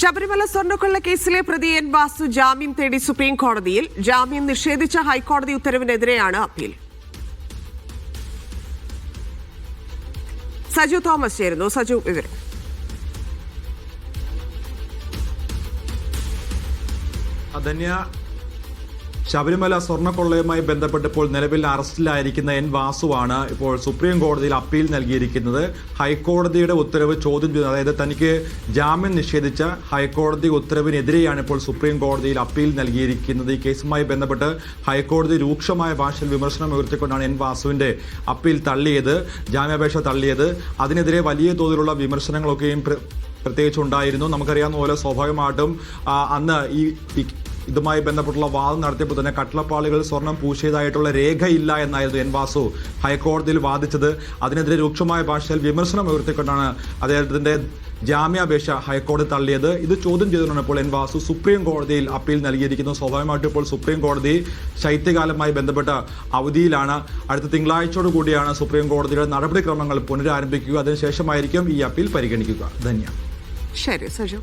ശബരിമല സ്വർണക്കൊള്ള കേസിലെ പ്രതി എൻ വാസു ജാമ്യം തേടി സുപ്രീം കോടതിയിൽ ജാമ്യം നിഷേധിച്ച ഹൈക്കോടതി ഉത്തരവിനെതിരെയാണ് അപ്പീൽ. സജു തോമസ് ചേരുന്നു. സജു വിവരം. അധന്യ ശബരിമല സ്വർണക്കൊള്ളയുമായി ബന്ധപ്പെട്ട് ഇപ്പോൾ നിലവിൽ അറസ്റ്റിലായിരിക്കുന്ന എൻ വാസുവാണ് ഇപ്പോൾ സുപ്രീം കോടതിയിൽ അപ്പീൽ നൽകിയിരിക്കുന്നത്. ഹൈക്കോടതിയുടെ ഉത്തരവ് ചോദ്യം ചെയ്യുന്നത് അതായത് തനിക്ക് ജാമ്യം നിഷേധിച്ച ഹൈക്കോടതി ഉത്തരവിനെതിരെയാണ് ഇപ്പോൾ സുപ്രീം കോടതിയിൽ അപ്പീൽ നൽകിയിരിക്കുന്നത്. ഈ കേസുമായി ബന്ധപ്പെട്ട് ഹൈക്കോടതി രൂക്ഷമായ ഭാഷയിൽ വിമർശനം ഉയർത്തിക്കൊണ്ടാണ് എൻ വാസുവിന്റെ അപ്പീൽ തള്ളിയത് ജാമ്യാപേക്ഷ തള്ളിയത്. അതിനെതിരെ വലിയ തോതിലുള്ള വിമർശനങ്ങളൊക്കെയും പ്ര- പ്രത്യേകിച്ച് ഉണ്ടായിരുന്നു നമുക്കറിയാവുന്ന പോലെ സ്വാഭാവികമായിട്ടും അന്ന് ഈ- ഇതുമായി ബന്ധപ്പെട്ടുള്ള വാദം നടത്തിയപ്പോൾ തന്നെ കട്ടളപ്പാളികൾ സ്വർണം പൂശിയതായിട്ടുള്ള രേഖയില്ല എന്നായിരുന്നു എൻ വാസു ഹൈക്കോടതിയിൽ വാദിച്ചത്. അതിനെതിരെ രൂക്ഷമായ ഭാഷയിൽ വിമർശനം ഉയർത്തിക്കൊണ്ടാണ് അദ്ദേഹത്തിന്റെ ജാമ്യാപേക്ഷ ഹൈക്കോടതി തള്ളിയത്. ഇത് ചോദ്യം ചെയ്തുകൊണ്ടാണ് ഇപ്പോൾ എൻ വാസു സുപ്രീം കോടതിയിൽ അപ്പീൽ നൽകിയിരിക്കുന്നു. സ്വാഭാവികമായിട്ടും ഇപ്പോൾ സുപ്രീം കോടതി ശൈത്യകാലമായി ബന്ധപ്പെട്ട അവധിയിലാണ്. അടുത്ത തിങ്കളാഴ്ചയോട് കൂടിയാണ് സുപ്രീം കോടതിയുടെ നടപടിക്രമങ്ങൾ പുനരാരംഭിക്കുക. അതിനുശേഷമായിരിക്കും ഈ അപ്പീൽ പരിഗണിക്കുക. ധന്യ. ശരി സജു.